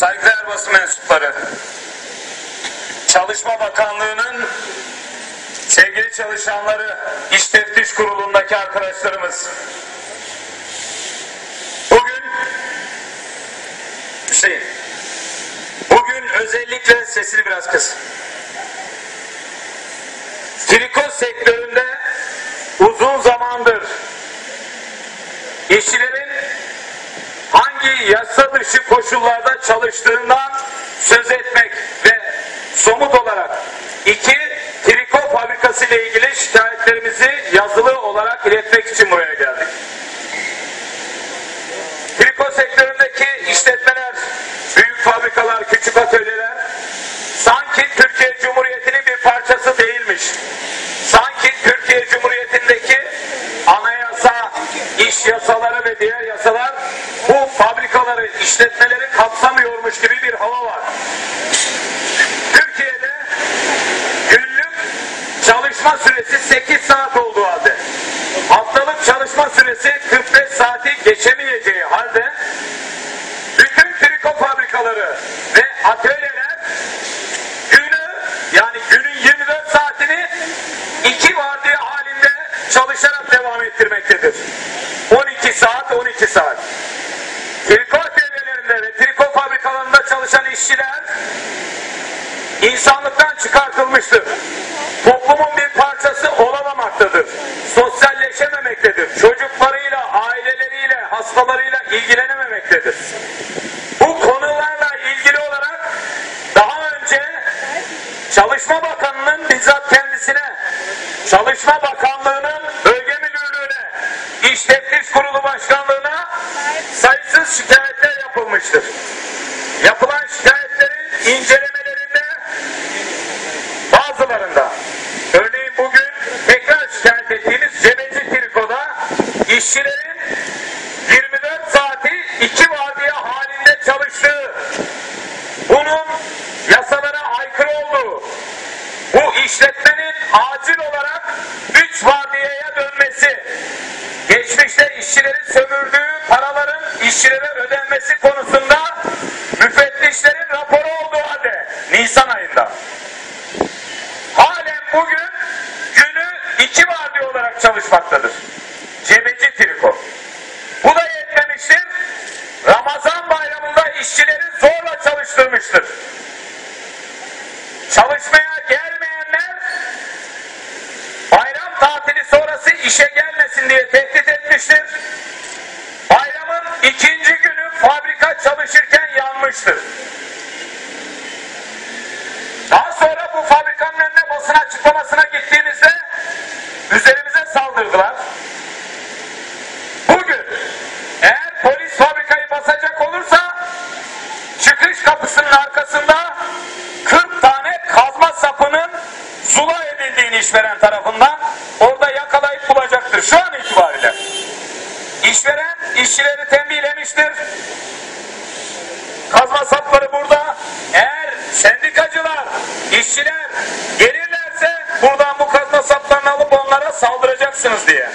Saygıdeğer basın mensupları, Çalışma Bakanlığı'nın sevgili çalışanları, İş Teftiş Kurulu'ndaki arkadaşlarımız, bugün Hüseyin, bugün özellikle sesini biraz kıs. Triko sektöründe uzun zamandır işçilerin hangi yasa dışı koşullarda çalıştığından söz etmek ve somut olarak iki triko fabrikası ile ilgili şikayetlerimizi yazılı olarak iletmek için buraya geldik. Triko sektöründeki fabrikaları, işletmeleri kapsamıyormuş gibi bir hava var. Türkiye'de günlük çalışma süresi 8 saat olduğu halde haftalık çalışma süresi 45 saati geçemeyeceği halde bütün triko fabrikaları ve atölyeler günü yani günün 24 saatini iki vardiya halinde çalışarak devam ettirmektedir. 12 saat 12 saat. Triko atölyelerinde ve triko fabrikalarında çalışan işçiler insanlıktan çıkartılmıştır. Toplumun bir parçası olamamaktadır. Sosyalleşememektedir. Çocuklarıyla, aileleriyle, hastalarıyla ilgilenememektedir. Bu konularla ilgili olarak daha önce Çalışma Bakanı'nın bizzat kendisine, Çalışma Bakanlığı'nın bölge müdürlüğüne, İş Teftiş Kurulu Başkanlığı'na sayısız şikayetler yapılmıştır. Yapılan incelemelerinde bazılarında. Örneğin bugün tekrar şikayet ettiğimiz Cebeci Triko'da işçilerin 24 saati iki vardiya halinde çalıştığı bunun yasalara aykırı olduğu bu işletmenin acil olarak üç vardiyaya dönmesi geçmişte işçilerin sömürdüğü paraların işçilere ödenmesi konusunda halde Nisan İşveren işçileri tembihlemiştir. Kazma sapları burada. Eğer sendikacılar, işçiler gelirlerse buradan bu kazma saplarını alıp onlara saldıracaksınız diye.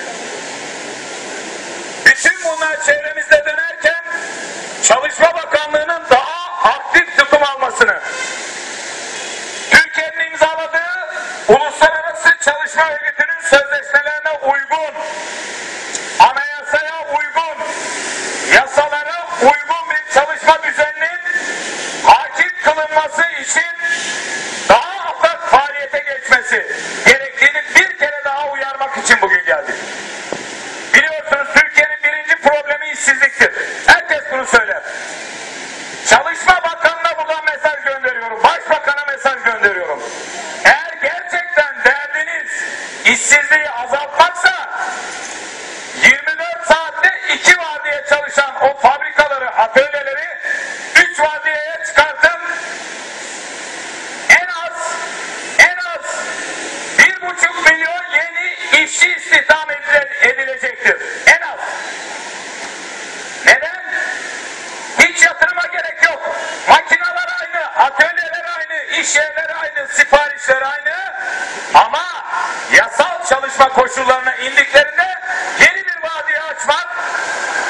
mekanlarına indiklerinde yeni bir vadiye açmak,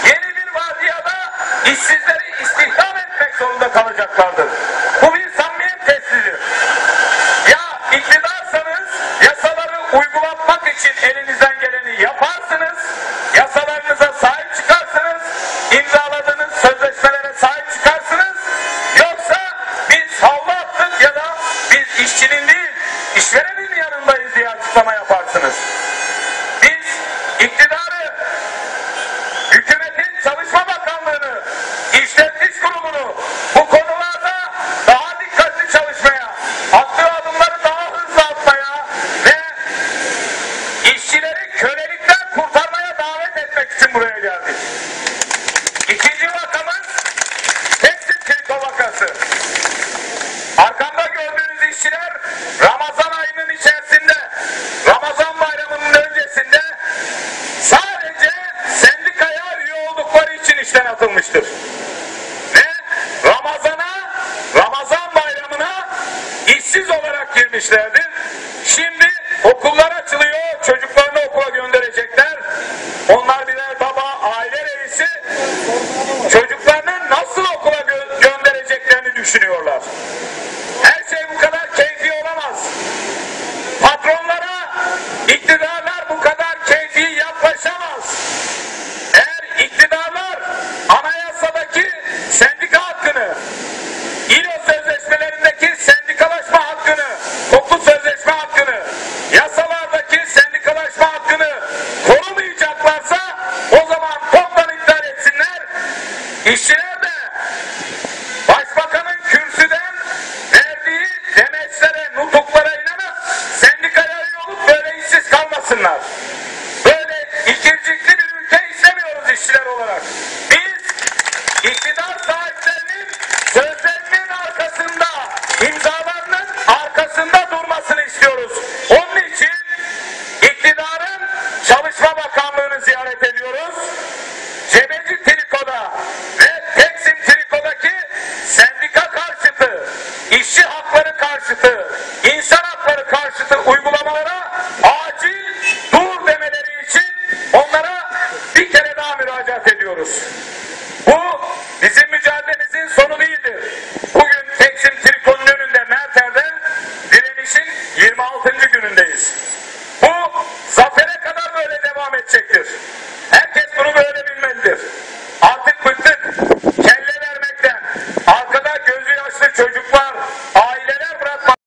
yeni bir vadiyada işsizleri istihdam etmek zorunda kalacaklardır. Bu bir samimiyet testidir. Ya iktidarsanız yasaları uygulatmak için elinizden geleni yapar, buyursunlar. Böyle ikircikli bir ülke istemiyoruz işçiler olarak. Biz iktidar sahiplerinin sözlerinin arkasında, imzalarının arkasında durmasını istiyoruz. Onun için iktidarın Çalışma Bakanlığı'nı ziyaret ediyoruz. Cebeci Triko'da ve Teksim Triko'daki sendika karşıtı, işçi hakları karşıtı, insan hakları karşıtı uygulamaktadır 26. günündeyiz.